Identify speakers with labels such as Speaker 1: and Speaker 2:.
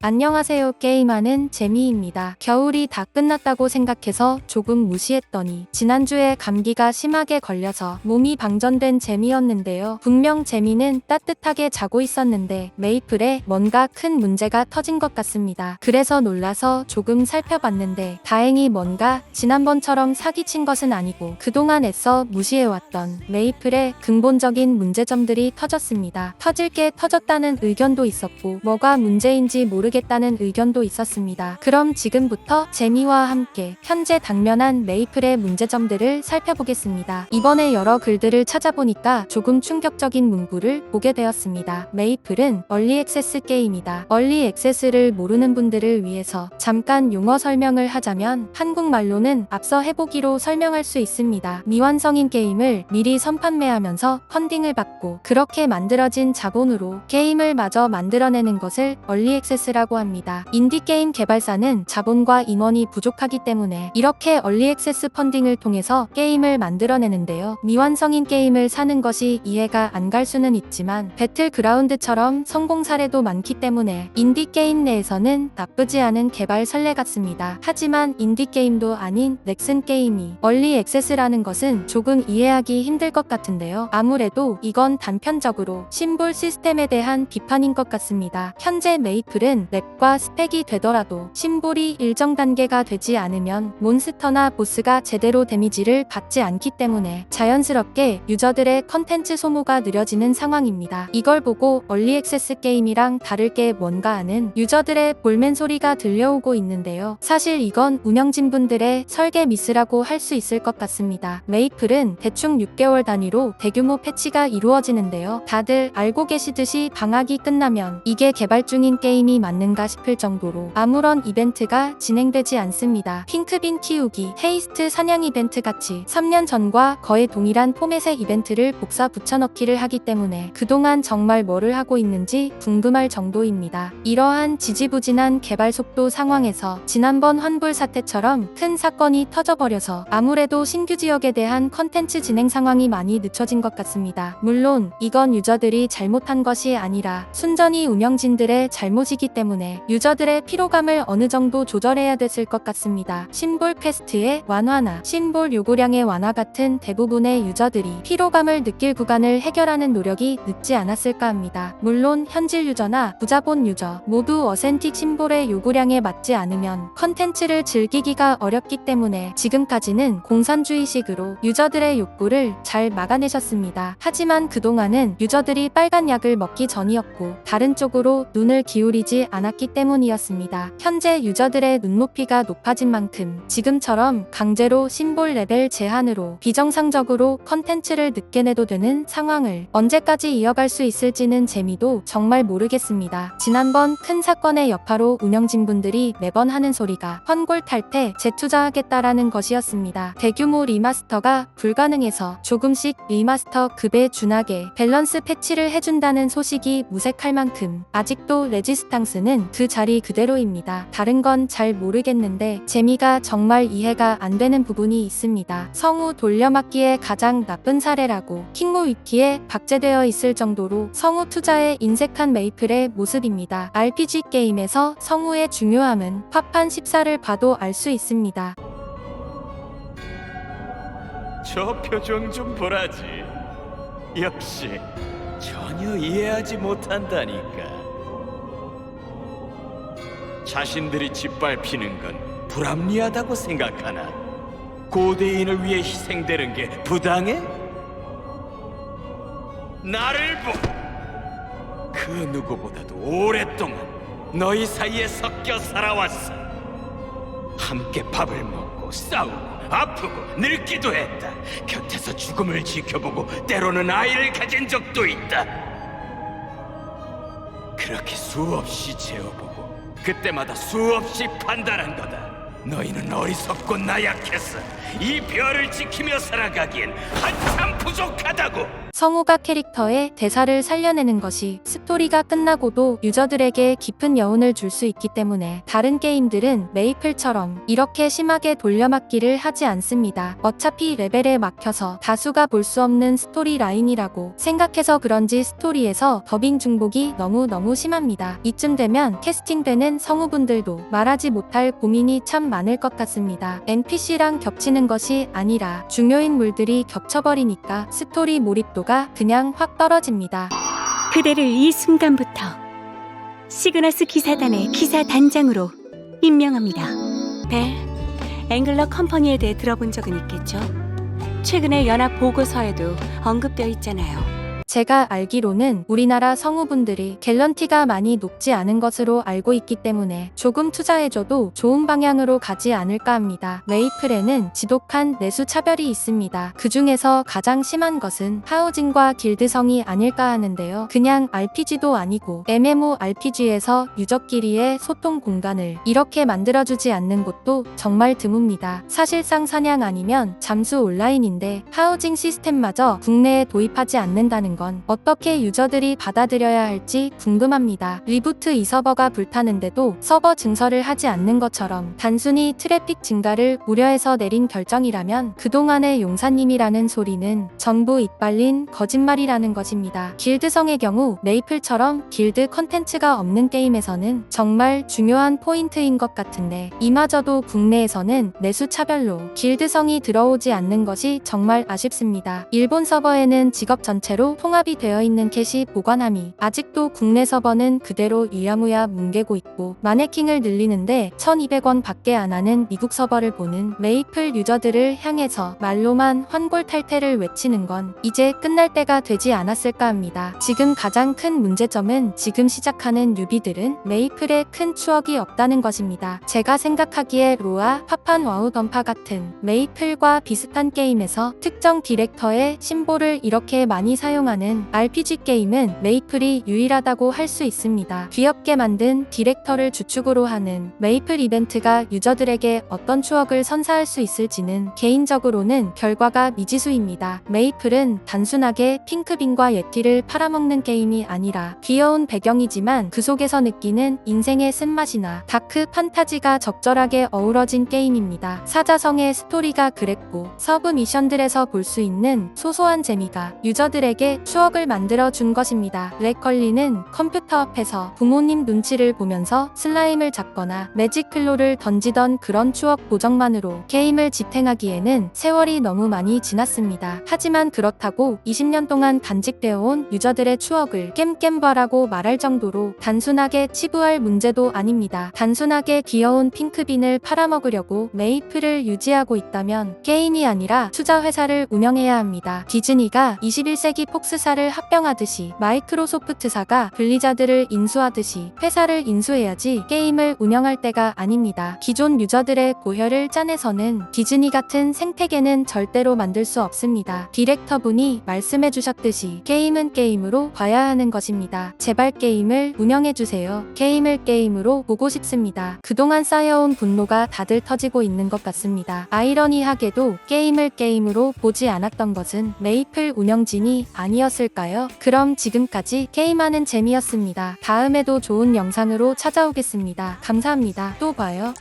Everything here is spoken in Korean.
Speaker 1: 안녕하세요. 게임하는 재미입니다. 겨울이 다 끝났다고 생각해서 조금 무시했더니 지난주에 감기가 심하게 걸려서 몸이 방전된 재미였는데요. 분명 재미는 따뜻하게 자고 있었는데 메이플에 뭔가 큰 문제가 터진 것 같습니다. 그래서 놀라서 조금 살펴봤는데 다행히 뭔가 지난번처럼 사기친 것은 아니고 그동안 애써 무시해왔던 메이플의 근본적인 문제점들이 터졌습니다. 터질 게 터졌다는 의견도 있었고 뭐가 문제인지 모르 겠다는 의견도 있었습니다. 그럼 지금부터 재미와 함께 현재 당면한 메이플의 문제점들을 살펴보겠습니다. 이번에 여러 글들을 찾아보니까 조금 충격적인 문구를 보게 되었습니다. 메이플은 얼리 액세스 게임이다. 얼리 액세스를 모르는 분들을 위해서 잠깐 용어 설명을 하자면 한국말로는 앞서 해보기로 설명할 수 있습니다. 미완성인 게임을 미리 선판매하면서 펀딩을 받고 그렇게 만들어진 자본으로 게임을 마저 만들어내는 것을 얼리 액세스라 고 합니다. 인디 게임 개발사는 자본과 인원이 부족하기 때문에 이렇게 얼리 액세스 펀딩을 통해서 게임을 만들어내는데요. 미완성인 게임을 사는 것이 이해가 안 갈 수는 있지만 배틀그라운드처럼 성공 사례도 많기 때문에 인디 게임 내에서는 나쁘지 않은 개발 선례 같습니다. 하지만 인디 게임도 아닌 넥슨 게임이 얼리 액세스라는 것은 조금 이해하기 힘들 것 같은데요. 아무래도 이건 단편적으로 심볼 시스템에 대한 비판인 것 같습니다. 현재 메이플은 랩과 스펙이 되더라도 심볼이 일정 단계가 되지 않으면 몬스터나 보스가 제대로 데미지를 받지 않기 때문에 자연스럽게 유저들의 컨텐츠 소모가 느려지는 상황입니다. 이걸 보고 얼리 액세스 게임이랑 다를 게 뭔가 하는 유저들의 볼멘 소리가 들려오고 있는데요. 사실 이건 운영진분들의 설계 미스라고 할 수 있을 것 같습니다. 메이플은 대충 6개월 단위로 대규모 패치가 이루어지는데요. 다들 알고 계시듯이 방학이 끝나면 이게 개발 중인 게임이 맞는가 싶을 정도로 아무런 이벤트가 진행되지 않습니다. 핑크빈 키우기, 헤이스트 사냥 이벤트 같이 3년 전과 거의 동일한 포맷의 이벤트를 복사 붙여넣기를 하기 때문에 그동안 정말 뭐를 하고 있는지 궁금할 정도입니다. 이러한 지지부진한 개발 속도 상황에서 지난번 환불 사태처럼 큰 사건이 터져버려서 아무래도 신규 지역에 대한 컨텐츠 진행 상황이 많이 늦춰진 것 같습니다. 물론 이건 유저들이 잘못한 것이 아니라 순전히 운영진들의 잘못이기 때문에 유저들의 피로감을 어느 정도 조절해야 됐을 것 같습니다. 심볼 퀘스트의 완화나 심볼 요구량의 완화 같은 대부분의 유저들이 피로감을 느낄 구간을 해결하는 노력이 늦지 않았을까 합니다. 물론 현질 유저나 부자본 유저 모두 어센틱 심볼의 요구량에 맞지 않으면 컨텐츠를 즐기기가 어렵기 때문에 지금까지는 공산주의식으로 유저들의 욕구를 잘 막아내셨습니다. 하지만 그동안은 유저들이 빨간 약을 먹기 전이었고 다른 쪽으로 눈을 기울이지 않았 기 때문이었습니다. 현재 유저들의 눈높이가 높아진 만큼 지금처럼 강제로 심볼 레벨 제한으로 비정상적으로 컨텐츠를 늦게 내도 되는 상황을 언제까지 이어갈 수 있을지는 재미도 정말 모르겠습니다. 지난번 큰 사건의 여파로 운영진 분들이 매번 하는 소리가 환골 탈퇴 재투자하겠다라는 것이었습니다. 대규모 리마스터가 불가능해서 조금씩 리마스터 급에 준하게 밸런스 패치를 해준다는 소식이 무색할 만큼 아직도 레지스탕스는 그 자리 그대로입니다. 다른 건 잘 모르겠는데 재미가 정말 이해가 안 되는 부분이 있습니다. 성우 돌려막기의 가장 나쁜 사례라고 킹모 위키에 박제되어 있을 정도로 성우 투자에 인색한 메이플의 모습입니다. RPG 게임에서 성우의 중요함은 파판 14를 봐도 알 수 있습니다.
Speaker 2: 저 표정 좀 보라지. 역시 전혀 이해하지 못한다니까. 자신들이 짓밟히는 건 불합리하다고 생각하나 고대인을 위해 희생되는 게 부당해? 나를 보. 그 누구보다도 오랫동안 너희 사이에 섞여 살아왔어. 함께 밥을 먹고 싸우고 아프고 늙기도 했다. 곁에서 죽음을 지켜보고 때로는 아이를 가진 적도 있다. 그렇게 수없이 재어보고 그때마다 수없이 판단한 거다. 너희는 어리석고 나약했어. 이 별을 지키며 살아가기엔 한참 부족하다고.
Speaker 1: 성우가 캐릭터의 대사를 살려내는 것이 스토리가 끝나고도 유저들에게 깊은 여운을 줄 수 있기 때문에 다른 게임들은 메이플처럼 이렇게 심하게 돌려막기를 하지 않습니다. 어차피 레벨에 막혀서 다수가 볼 수 없는 스토리 라인이라고 생각해서 그런지 스토리에서 더빙 중복이 너무너무 심합니다. 이쯤 되면 캐스팅되는 성우분들도 말하지 못할 고민이 참 많을 것 같습니다. NPC랑 겹치는 것이 아니라 중요인 물들이 겹쳐버리니까 스토리 몰입도 가 그냥 확 떨어집니다.
Speaker 3: 그대를 이 순간부터 시그너스 기사단의 기사 단장으로 임명합니다. 벨, 앵글러 컴퍼니에 대해 들어본 적은 있겠죠? 최근에 연합 보고서에도 언급되어 있잖아요.
Speaker 1: 제가 알기로는 우리나라 성우분들이 갤런티가 많이 높지 않은 것으로 알고 있기 때문에 조금 투자해줘도 좋은 방향으로 가지 않을까 합니다. 메이플에는 지독한 내수 차별이 있습니다. 그 중에서 가장 심한 것은 하우징과 길드성이 아닐까 하는데요. 그냥 RPG도 아니고 MMORPG에서 유저끼리의 소통 공간을 이렇게 만들어주지 않는 곳도 정말 드뭅니다. 사실상 사냥 아니면 잠수 온라인인데 하우징 시스템마저 국내에 도입하지 않는다는 건 어떻게 유저들이 받아들여야 할지 궁금합니다. 리부트 이 서버가 불타는데도 서버 증설을 하지 않는 것처럼 단순히 트래픽 증가를 우려해서 내린 결정이라면 그동안의 용사님이라는 소리는 전부 이빨린 거짓말이라는 것입니다. 길드성의 경우 메이플처럼 길드 컨텐츠가 없는 게임에서는 정말 중요한 포인트인 것 같은데 이마저도 국내에서는 내수 차별로 길드성이 들어오지 않는 것이 정말 아쉽습니다. 일본 서버에는 직업 전체로 통 합이 되어 있는 캣이 보관함이 아직도 국내 서버는 그대로 유야무야 뭉개고 있고 마네킹을 늘리는데 1200원 밖에 안 하는 미국 서버를 보는 메이플 유저들을 향해서 말로만 환골탈태를 외치는 건 이제 끝날 때가 되지 않았을까 합니다. 지금 가장 큰 문제점은 지금 시작하는 뉴비들은 메이플에 큰 추억이 없다는 것입니다. 제가 생각하기에 로아, 파판 와우 던파 같은 메이플과 비슷한 게임에서 특정 디렉터의 심볼을 이렇게 많이 사용하는 RPG 게임은 메이플이 유일하다고 할 수 있습니다. 귀엽게 만든 디렉터를 주축으로 하는 메이플 이벤트가 유저들에게 어떤 추억을 선사할 수 있을지는 개인적으로는 결과가 미지수입니다. 메이플은 단순하게 핑크빈과 예티를 팔아먹는 게임이 아니라 귀여운 배경이지만 그 속에서 느끼는 인생의 쓴맛이나 다크 판타지가 적절하게 어우러진 게임입니다. 사자성의 스토리가 그랬고 서브 미션들에서 볼 수 있는 소소한 재미가 유저들에게 추억을 만들어 준 것입니다. 렉컬리는 컴퓨터 앞에서 부모님 눈치를 보면서 슬라임을 잡거나 매직 필로를 던지던 그런 추억 보정만으로 게임을 지탱하기에는 세월이 너무 많이 지났습니다. 하지만 그렇다고 20년 동안 간직되어 온 유저들의 추억을 깸깸바라고 말할 정도로 단순하게 치부할 문제도 아닙니다. 단순하게 귀여운 핑크빈을 팔아먹으려고 메이플을 유지하고 있다면 게임이 아니라 투자 회사를 운영해야 합니다. 디즈니가 21세기 폭스 사를 합병하듯이 마이크로소프트사가 블리자드를 인수하듯이 회사를 인수해야지 게임을 운영할 때가 아닙니다. 기존 유저들의 고혈을 짜내서는 디즈니 같은 생태계는 절대로 만들 수 없습니다. 디렉터분이 말씀해 주셨듯이 게임은 게임으로 봐야 하는 것입니다. 제발 게임을 운영해 주세요. 게임을 게임으로 보고 싶습니다. 그동안 쌓여온 분노가 다들 터지고 있는 것 같습니다. 아이러니하게도 게임을 게임으로 보지 않았던 것은 메이플 운영진이 아니었 을까요? 그럼 지금까지 게임하는 재미였습니다. 다음에도 좋은 영상으로 찾아오겠습니다. 감사합니다. 또 봐요.